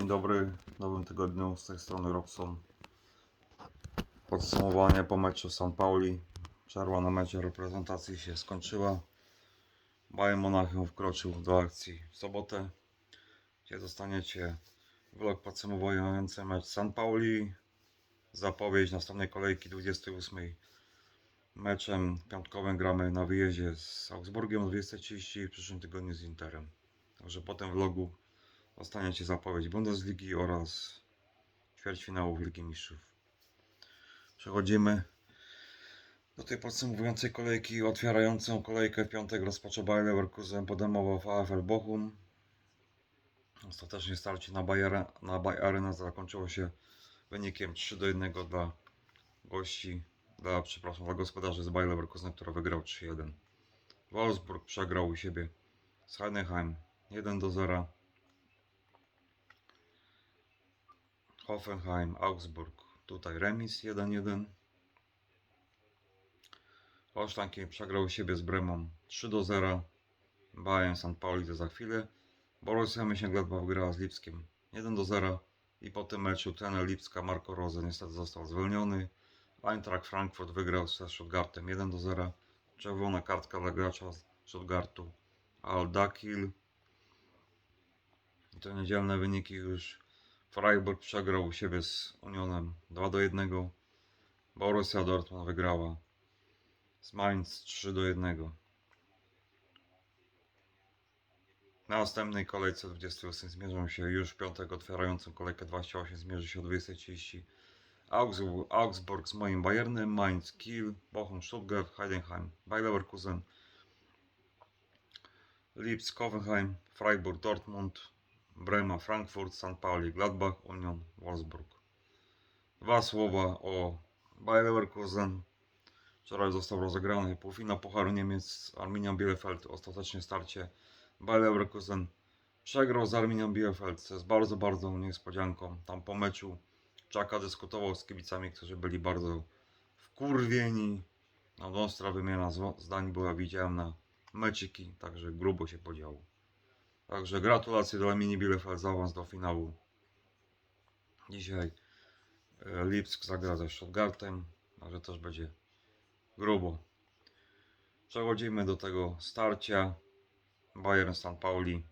Dzień dobry, w nowym tygodniu z tej strony Robson. Podsumowanie po meczu San Pauli. Przerwa na mecie reprezentacji się skończyła. Bayern Monachium wkroczył do akcji w sobotę, gdzie dostaniecie vlog podsumowujący mecz San Pauli. Zapowiedź następnej kolejki 28. Meczem piątkowym gramy na wyjeździe z Augsburgiem o 20.30 w przyszłym tygodniu z Interem. Także po tym vlogu dostaniecie zapowiedź Bundesligi oraz ćwierćfinałów Ligi Mistrzów. Przechodzimy do tej podsumowującej kolejki. Otwierającą kolejkę w piątek rozpoczął Bayer Leverkusen, podemował VfL Bochum. Ostatecznie starcie na Bayern, na Bayer Arena zakończyło się wynikiem 3 do 1 dla gości, dla, przepraszam, dla gospodarzy z Bayer Leverkusen, który wygrał 3-1. Wolfsburg przegrał u siebie z Heidenheim 1 do 0. Hoffenheim, Augsburg, tutaj remis 1-1. Holsztanki przegrał siebie z Bremą 3 do 0. Bayern St. Pauli to za chwilę. Borussia Mönchengladbach wygrała z Lipskiem 1 do 0. I po tym meczu trener Lipska Marco Rose niestety został zwolniony. Eintracht Frankfurt wygrał ze Stuttgartem 1 do 0. Czerwona kartka dla gracza z Stuttgartu. Al Dakil. I to niedzielne wyniki już Freiburg przegrał u siebie z Unionem 2 do 1. Borussia Dortmund wygrała z Mainz 3 do 1. Na następnej kolejce 28 zmierzą się już piątek otwierającą kolejkę 28 zmierzy się o 20.30 Augsburg, z moim Bayernem, Mainz, Kiel, Bochum, Stuttgart, Heidenheim, Bayer Leverkusen, Leipzig, Hoffenheim, Freiburg, Dortmund, Brema, Frankfurt, St. Pauli, Gladbach, Union, Wolfsburg. Dwa słowa o Bayer Leverkusen. Wczoraj został rozegrany półfinał Pucharu Niemiec z Arminią Bielefeld. Ostatecznie starcie Bayer Leverkusen przegrał z Arminią Bielefeld, co jest bardzo, bardzo niespodzianką. Tam po meczu Czaka dyskutował z kibicami, którzy byli bardzo wkurwieni. No, ostra wymiana zdań była widziana. Meciki, także grubo się podziało. Także gratulacje dla Mini Bielefeld za awans do finału. Dzisiaj e, Lipsk zagra ze Stuttgartem, także też będzie grubo. Przechodzimy do tego starcia. Bayern St. Pauli.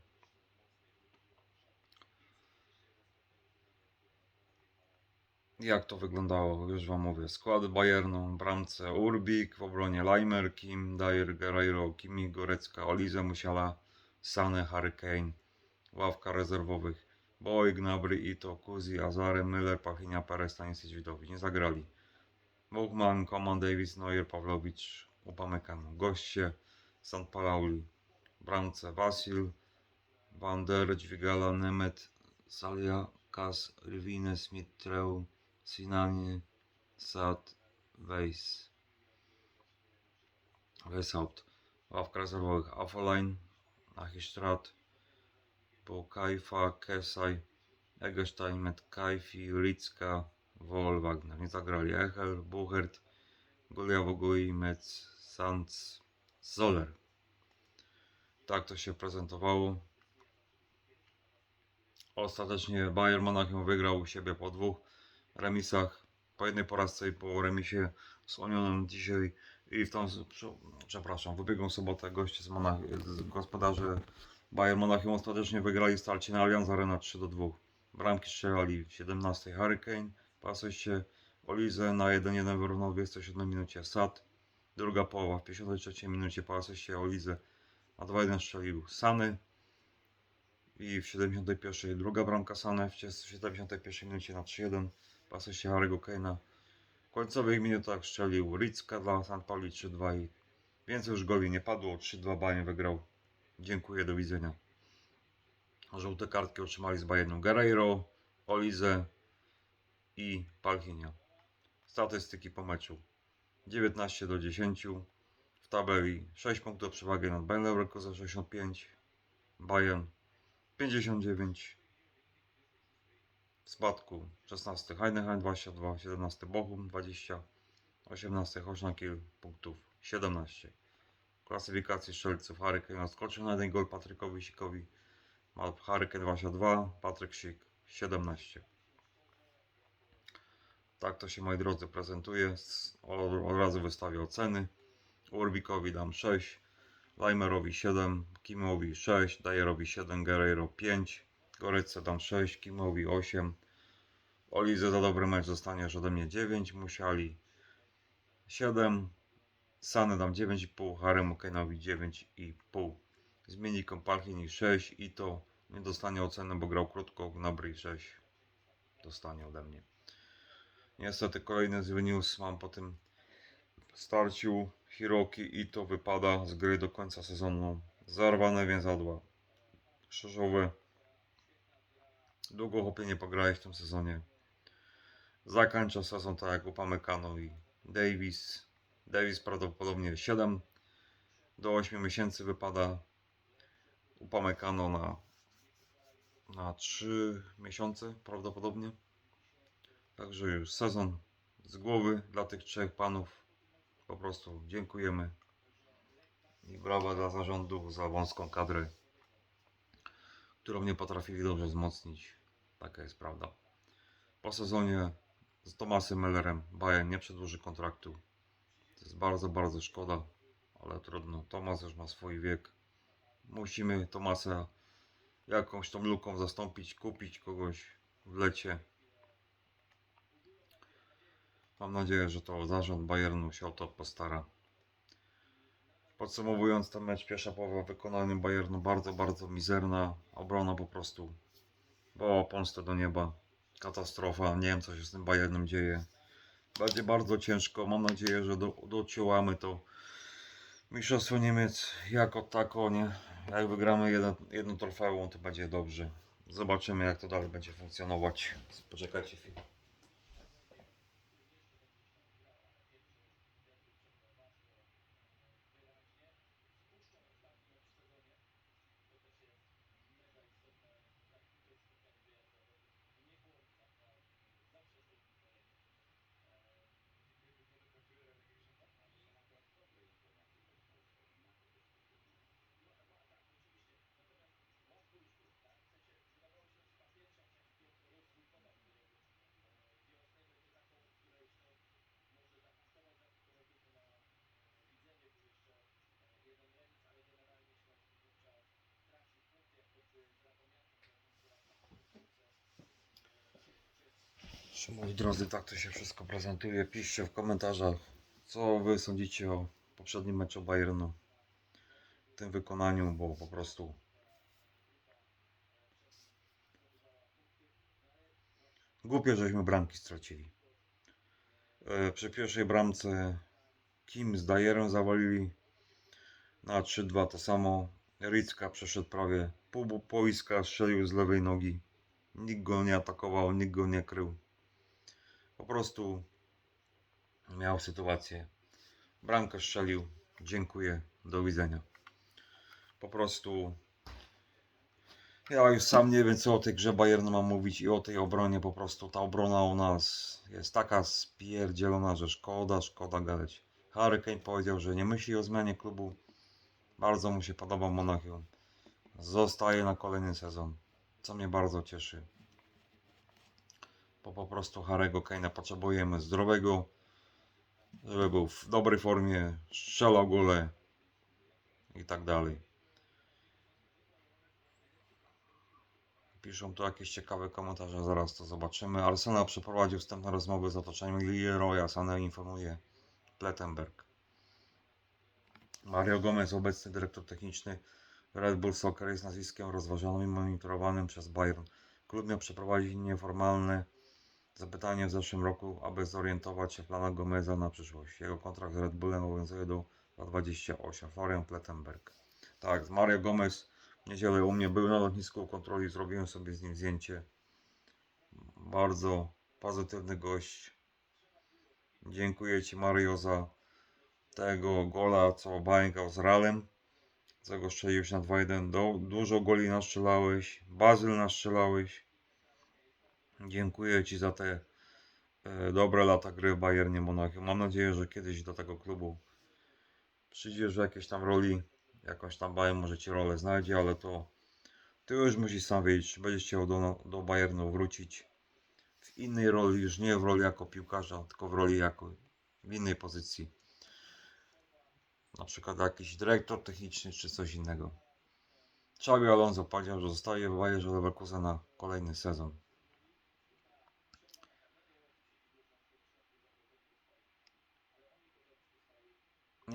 Jak to wyglądało? Już Wam mówię. Skład Bayernu, bramce Urbik, w obronie Leimer, Kim, Dyer, Guerreiro, Kimi, Gorecka, Olize Musiala, Sane, Hurricane, ławka rezerwowych Boy, Gnabry, Ito, Kuzi, Azare, Müller, Pachinia, Perez, Stanisic, Widowi. Nie zagrali. Buchmann, Coman, Davis, Neuer, Pawlowicz, Upamecano. Goście St. Pauli. Bramce Vasil, Van der Dźwigala, Nemet, Salia, Kas, Rivine, Smith, Treu, Sinanie, Sad, Weiss. Weishaupt. Ławka rezerwowych Afolain, Achistrat, Kajfa, Kesaj, Eggestein, Metkajfi, Ritzka, Wol, Wagner. Nie zagrali Echel, Buchert, Goliawogui, Metz, Sanz, Zoller. Tak to się prezentowało. Ostatecznie Bayern Monachium wygrał u siebie po dwóch remisach, po jednej porażce i po remisie z Unionem dzisiaj i w tą, przepraszam, w ubiegłą sobotę goście z, Monach, z gospodarze Bayern Monachium ostatecznie wygrali starcie na Allianz Arena 3 do 2. Bramki strzelali w 17 Hurricane, po asyście Olize na 1-1 wyrównał w 27 minucie Sad. Druga połowa w 53 minucie po asyście Olize na 2-1 strzelił Sany. I w 71 druga bramka Sane, w 71 minucie na 3-1 po asyście Harry'ego Kane'a. Końcowych minutach strzelił Ritzka dla St. Pauli 3-2 i więcej już goli nie padło. 3-2 Bayern wygrał. Dziękuję, do widzenia. Żółte kartki otrzymali z Bayernu Guerreiro, Olize i Palchinia. Statystyki po meczu. 19 do 10. W tabeli 6 punktów przewagi nad Bayern Leverkusen 65. Bayern 59. W spadku 16 Heidenheim 22, 17 Bochum 20, 18 Hosznakiel punktów 17. W klasyfikacji strzelców Hurricane odskoczył na jeden gol Patrykowi Sikowi. Hurricane 22, Patryk Sik 17. Tak to się moi drodzy prezentuje. Od, od razu wystawię oceny. Urbikowi dam 6, Limerowi 7, Kimowi 6, Dajerowi 7, Guerreiro 5, Goryce dam 6, Kimowi 8, Olize za dobry mecz dostaniesz ode mnie 9, Musiali 7, Sany dam 9,5, Haremu Kane'owi 9,5. Zmieni Kompalchini 6 i to nie dostanie oceny, bo grał krótko, Gnabry 6 dostanie ode mnie. Niestety kolejny zły news mam po tym starciu Hiroki i to wypada z gry do końca sezonu. Zarwane więzadła krzyżowe. Długo chłopie nie pograłeś w tym sezonie. Zakończa sezon tak jak Upamecano i Davis. Davis prawdopodobnie 7 do 8 miesięcy wypada. Upamecano na, na 3 miesiące prawdopodobnie. Także już sezon z głowy dla tych trzech panów. Po prostu dziękujemy. I brawa dla zarządu za wąską kadrę, którą nie potrafili dobrze wzmocnić. Taka jest prawda. Po sezonie z Tomasem Mellerem Bayern nie przedłuży kontraktu. To jest bardzo, bardzo szkoda, ale trudno. Tomas już ma swój wiek. Musimy Tomasa jakąś tą luką zastąpić, kupić kogoś w lecie. Mam nadzieję, że to zarząd Bayernu się o to postara. Podsumowując ten mecz, pierwsza połowa w wykonaniu Bayernu bardzo, bardzo mizerna. Obrona po prostu woła pomstę do nieba. Katastrofa. Nie wiem, co się z tym Bayernem dzieje. Będzie bardzo ciężko. Mam nadzieję, że do, dociołamy to Mistrzostwo Niemiec jako tako, nie? Jak wygramy jedno, jedno trofeum, to będzie dobrze. Zobaczymy, jak to dalej będzie funkcjonować. Poczekajcie chwilę. Moi drodzy, tak to się wszystko prezentuje. Piszcie w komentarzach, co wy sądzicie o poprzednim meczu Bayernu. W tym wykonaniu, bo po prostu głupio, żeśmy bramki stracili. E, Przy pierwszej bramce Kim z Dajerem zawalili na 3-2 to samo. Rycka przeszedł prawie pół boiska, strzelił z lewej nogi. Nikt go nie atakował, nikt go nie krył po prostu miał sytuację. Bramkę strzelił. Dziękuję. Do widzenia. Po prostu ja już sam nie wiem co o tej grze Bayernu mam mówić i o tej obronie. Po prostu ta obrona u nas jest taka spierdzielona, że szkoda, szkoda gadać. Harry Kane powiedział, że nie myśli o zmianie klubu. Bardzo mu się podoba Monachium. Zostaje na kolejny sezon, co mnie bardzo cieszy po prostu Harego Kane'a potrzebujemy zdrowego, żeby był w dobrej formie, strzelał gole i tak dalej. Piszą tu jakieś ciekawe komentarze, zaraz to zobaczymy. Arsenal przeprowadził wstępne rozmowy z otoczeniem Leroya, Sané informuje Plettenberg. Mario Gomez, obecny dyrektor techniczny Red Bull Soccer jest nazwiskiem rozważanym i monitorowanym przez Bayern. Klub miał przeprowadzić nieformalne zapytanie w zeszłym roku, aby zorientować się w planach Gomeza na przyszłość. Jego kontrakt z Red Bullem obowiązuje do 2028. Florian Plettenberg. Tak, Mario Gomez w niedzielę u mnie był na lotnisku kontroli, zrobiłem sobie z nim zdjęcie. Bardzo pozytywny gość. Dziękuję Ci Mario za tego gola, co bańkał z Ralem. Co go strzeliłeś na 2-1. Do, dużo goli naszczelałeś. Bazyl naszczelałeś. Dziękuję Ci za te e, dobre lata gry w Bayernie Monachium. Mam nadzieję, że kiedyś do tego klubu przyjdziesz w jakiejś tam roli, jakąś tam Bayern może Ci rolę znajdzie, ale to Ty już musisz sam wiedzieć, będziesz chciał do, do Bayernu wrócić w innej roli, już nie w roli jako piłkarza, tylko w roli jako w innej pozycji. Na przykład jakiś dyrektor techniczny czy coś innego. Xabi Alonso powiedział, że zostaje w Bayerze Leverkusen na kolejny sezon.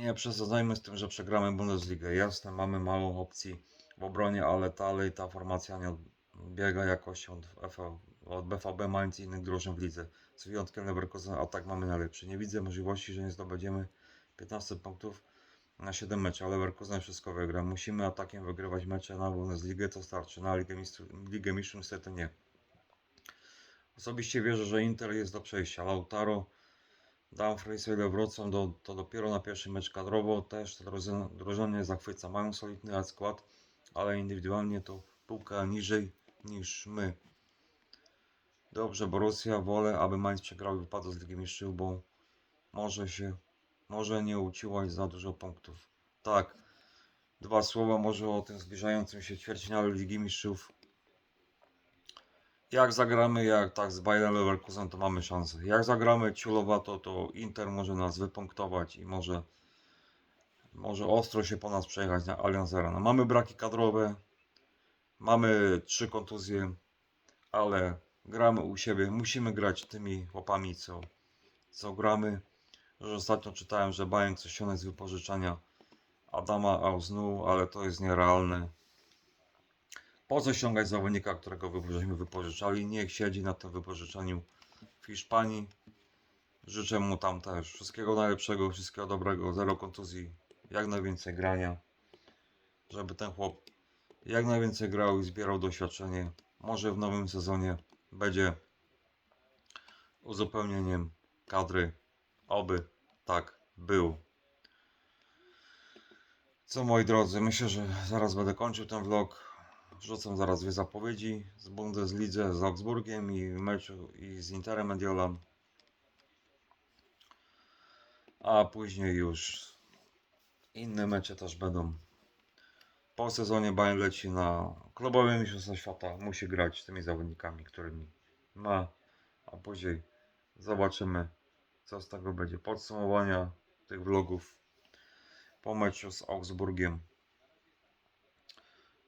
Nie przesadzajmy z tym, że przegramy Bundesligę. Jasne, mamy mało opcji w obronie, ale dalej ta formacja nie odbiega jakością od, od BVB Mainz innych drużyn w lidze. Z wyjątkiem Leverkusen, a tak mamy najlepszy. Nie widzę możliwości, że nie zdobędziemy 15 punktów na 7 meczy, ale Leverkusen wszystko wygra. Musimy atakiem wygrywać mecze na Bundesligę, to starczy. Na Ligę Mistrzów, Ligę Mistrzów niestety nie. Osobiście wierzę, że Inter jest do przejścia. Lautaro, O ile wrócą, do, to dopiero na pierwszy mecz kadrowo. Też drużyna, nie zachwyca. Mają solidny skład, ale indywidualnie to półka niżej niż my. Dobrze, Borussia, wolę, aby Mainz przegrał i wypadł z Ligi Mistrzów, bo może się, może nie uciłaś za dużo punktów. Tak, dwa słowa może o tym zbliżającym się ćwierćfinale Ligi Mistrzów. Jak zagramy, jak tak z Bayern Leverkusen, to mamy szansę. Jak zagramy ciulowato, to Inter może nas wypunktować i może, może ostro się po nas przejechać na Allianz Arena. Mamy braki kadrowe, mamy trzy kontuzje, ale gramy u siebie. Musimy grać tymi chłopami, co, co gramy. Że ostatnio czytałem, że Bayern chce ściągnąć z wypożyczenia Adama Auznu, ale to jest nierealne. Po co ściągać zawodnika, którego wypożyczamy wypożyczali? Niech siedzi na tym wypożyczeniu w Hiszpanii. Życzę mu tam też wszystkiego najlepszego, wszystkiego dobrego, zero kontuzji, jak najwięcej grania, żeby ten chłop jak najwięcej grał i zbierał doświadczenie. Może w nowym sezonie będzie uzupełnieniem kadry. Oby tak był. Co moi drodzy, myślę, że zaraz będę kończył ten vlog. Wrzucam zaraz dwie zapowiedzi z Bundeslidze z Augsburgiem i meczu i z Interem Mediolan. A później już inne mecze też będą. Po sezonie Bayern leci na klubowe mistrzostwa świata. Musi grać z tymi zawodnikami, którymi ma. A później zobaczymy, co z tego będzie. Podsumowania tych vlogów po meczu z Augsburgiem.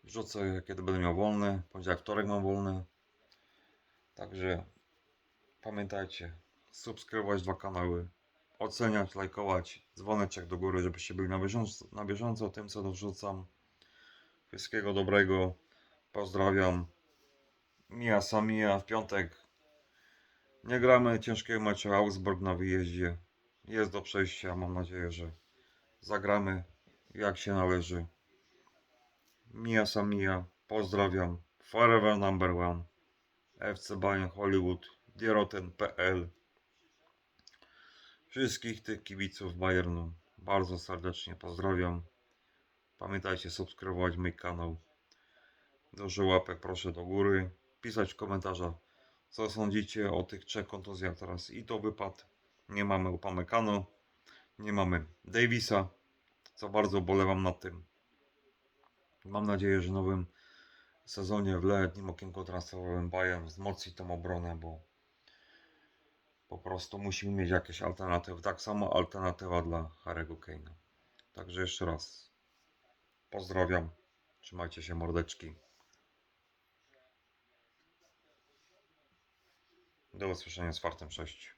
Wrzucę, kiedy będę miał wolny. Poniedziałek, wtorek mam wolny. Także pamiętajcie, subskrybować dwa kanały, oceniać, lajkować, dzwoneczek do góry, żebyście byli na bieżąco, na bieżąco tym, co dorzucam. Wszystkiego dobrego. Pozdrawiam. Mija Samija w piątek. Nie gramy ciężkiego meczu Augsburg na wyjeździe. Jest do przejścia. Mam nadzieję, że zagramy jak się należy. Mija Samija. Pozdrawiam. Forever number one. FC Bayern Hollywood. Dieroten.pl Wszystkich tych kibiców Bayernu bardzo serdecznie pozdrawiam. Pamiętajcie subskrybować mój kanał. Dużo łapek proszę do góry. Pisać w komentarzach, co sądzicie o tych trzech kontuzjach teraz. I to wypadł. Nie mamy Upamecano, nie mamy Davisa, co bardzo bolewam nad tym. Mam nadzieję, że w nowym sezonie w letnim okienku transferowym Bayern wzmocni tą obronę, bo po prostu musimy mieć jakieś alternatywy. Tak samo alternatywa dla Harry'ego Kane'a. Także jeszcze raz pozdrawiam. Trzymajcie się mordeczki. Do usłyszenia z fartem 6.